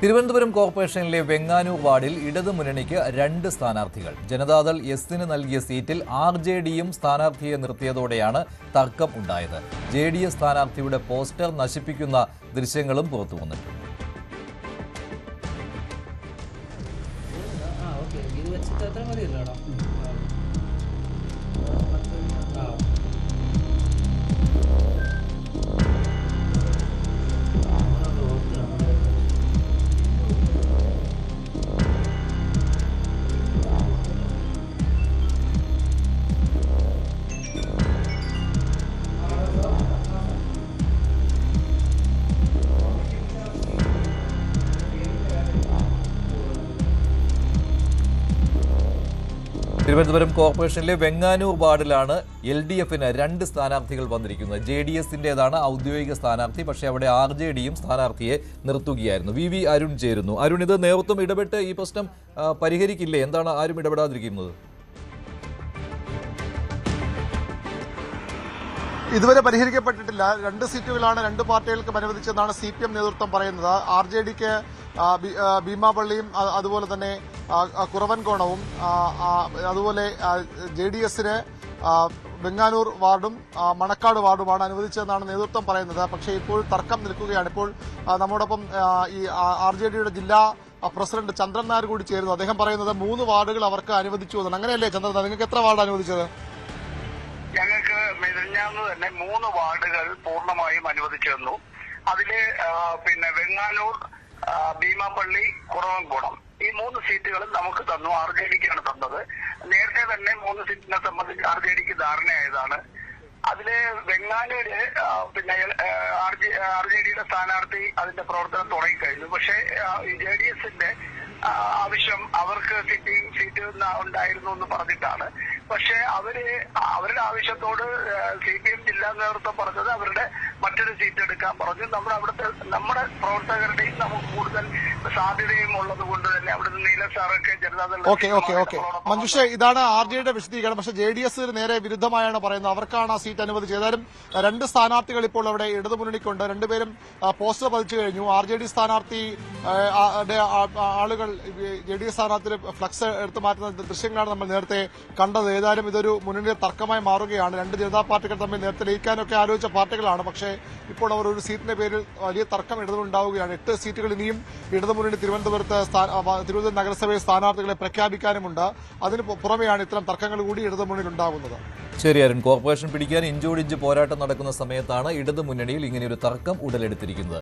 തിരുവനന്തപുരം കോർപ്പറേഷനിലെ വെങ്ങാനൂർ വാർഡിൽ ഇടതു മുന്നണിക്ക് രണ്ട് സ്ഥാനാർത്ഥികൾ. ജനതാദൾ എസിന് നൽകിയ സീറ്റിൽ ആർ ജെ ഡിയും സ്ഥാനാർത്ഥിയെ നിർത്തിയതോടെയാണ് തർക്കം ഉണ്ടായത്. ജെ ഡി എസ് സ്ഥാനാർത്ഥിയുടെ പോസ്റ്റർ നശിപ്പിക്കുന്ന ദൃശ്യങ്ങളും പുറത്തു വന്നിട്ടുണ്ട്. തിരുവനന്തപുരം കോർപ്പറേഷനിലെ വെങ്ങാനൂർ വാർഡിലാണ് എൽ ഡി എഫിന് രണ്ട് സ്ഥാനാർത്ഥികൾ വന്നിരിക്കുന്നത്. ജെ ഡി എസിന്റെതാണ് ഔദ്യോഗിക സ്ഥാനാർത്ഥി പക്ഷേ അവിടെ ആർ ജെ ഡിയും സ്ഥാനാർത്ഥിയെ നിർത്തുകയായിരുന്നു. വി വി അരുൺ ചേരുന്നു. അരുൺ ഇത് നേതൃത്വം ഇടപെട്ട് ഈ പ്രശ്നം പരിഹരിക്കില്ലേ? എന്താണ് ആരും ഇടപെടാതിരിക്കുന്നത്? ഇതുവരെ പരിഹരിക്കപ്പെട്ടിട്ടില്ല. രണ്ട് സീറ്റുകളാണ് രണ്ട് പാർട്ടികൾക്കും അനുവദിച്ചതെന്നാണ് സി പി എം നേതൃത്വം പറയുന്നത്. ആർ ജെ ഡിക്ക് ഭീമാപള്ളിയും അതുപോലെ തന്നെ കുറവൻകോണവും അതുപോലെ ജെ ഡി എസിന് വെങ്ങാനൂർ വാർഡും മണക്കാട് വാർഡുമാണ് അനുവദിച്ചതെന്നാണ് നേതൃത്വം പറയുന്നത്. പക്ഷേ ഇപ്പോൾ തർക്കം നിൽക്കുകയാണ്. ഇപ്പോൾ നമ്മോടൊപ്പം ഈ ആർ ജെ ഡിയുടെ ജില്ലാ പ്രസിഡന്റ് ചന്ദ്രൻ നായർ കൂടി ചേരുന്നു. അദ്ദേഹം പറയുന്നത് മൂന്ന് വാർഡുകൾ അവർക്ക് അനുവദിച്ചു എന്നാണ്. അങ്ങനെയല്ലേ ചന്ദ്രൻ നിങ്ങൾക്ക് എത്ര വാർഡ് അനുവദിച്ചത്? ഞങ്ങൾക്ക് മെതിഞ്ഞാന്ന് തന്നെ മൂന്ന് വാർഡുകൾ പൂർണമായും അനുവദിച്ചു തന്നു. അതിൽ പിന്നെ വെങ്ങാനൂർ ആ, ഭീമാപ്പള്ളി കുറവൻകുളം ഈ മൂന്ന് സീറ്റുകളും നമുക്ക് തന്നു. ആർ ജെ ഡിക്കാണ് തന്നത്. നേരത്തെ തന്നെ മൂന്ന് സീറ്റിനെ സംബന്ധിച്ച് ആർ ജെ ഡിക്ക് ധാരണയായതാണ്. അതിൽ വെങ്ങാനൂര് പിന്നെ ആർ ജെ ഡിയുടെ സ്ഥാനാർത്ഥി അതിന്റെ പ്രവർത്തനം തുടങ്ങിക്കഴിഞ്ഞു. പക്ഷേ ജെ ഡി എസിന്റെ ആവശ്യം അവർക്ക് സിറ്റിംഗ് സീറ്റ് ഉണ്ടായിരുന്നു എന്ന് പറഞ്ഞിട്ടാണ്. പക്ഷേ അവർ അവരുടെ ആവശ്യത്തോട് സി പി എം ജില്ലാ നേതൃത്വം പറഞ്ഞത് അവരുടെ മറ്റൊരു സീറ്റ് എടുക്കാൻ പറഞ്ഞു. നമ്മുടെ അവിടുത്തെ നമ്മുടെ പ്രവർത്തകരുടെയും നമുക്ക് കൂടുതൽ സാധ്യതയും ഉള്ളത് കൊണ്ട് തന്നെ അവിടുന്ന് നീല സാറൊക്കെ Janata Dal okay okay okay. Manjusha ഇതാണ് ആർ ജെയുടെ വിശദീകരണം. പക്ഷേ ജെ ഡി എസിന് നേരെ വിരുദ്ധമായാണ് പറയുന്നത്. അവർക്കാണ് ആ സീറ്റ് അനുവദിച്ചത്. ഏതായാലും രണ്ട് സ്ഥാനാർത്ഥികൾ ഇപ്പോൾ അവിടെ ഇടതുമുന്നണിക്കുണ്ട്. രണ്ടുപേരും പോസ്റ്റർ പതിച്ചു കഴിഞ്ഞു. ആർ ജെ ഡി സ്ഥാനാർത്ഥി ആളുകൾ ജെ ഡി എസ് സ്ഥാനാർത്ഥി ഫ്ലക്സ് എടുത്തു മാറ്റുന്ന ദൃശ്യങ്ങളാണ് നമ്മൾ നേരത്തെ കണ്ടത്. ഏതായാലും ഇതൊരു മുന്നണിയുടെ തർക്കമായി മാറുകയാണ്. രണ്ട് ജനതാ പാർട്ടികൾ തമ്മിൽ നേരത്തെ ലയിക്കാനൊക്കെ ആലോചിച്ച പാർട്ടികളാണ്. പക്ഷേ ഇപ്പോൾ അവർ ഒരു സീറ്റിന്റെ പേരിൽ വലിയ തർക്കം ഇടതുണ്ടാവുകയാണ് എട്ട് സീറ്റുകൾ ഇനിയും ഇടതുമുന്നണി തിരുവനന്തപുരത്ത് തിരുവനന്തപുരം നഗരസഭയിൽ സ്ഥാനാർത്ഥികളെ പ്രഖ്യാപിക്കാനുമുണ്ട്. അതിന് പുറമെയാണ് ഇത്തരം തർക്കങ്ങൾ കൂടി ഇടതുമുന്നണിയിൽ ഉണ്ടാകുന്നത്. ശരി അരുൺ. കോർപ്പറേഷൻ പിടിക്കാൻ ഇഞ്ചോടിഞ്ച് പോരാട്ടം നടക്കുന്ന സമയത്താണ് ഇടതുമുന്നണിയിൽ ഇങ്ങനെയൊരു തർക്കം ഉടലെടുത്തിരിക്കുന്നത്.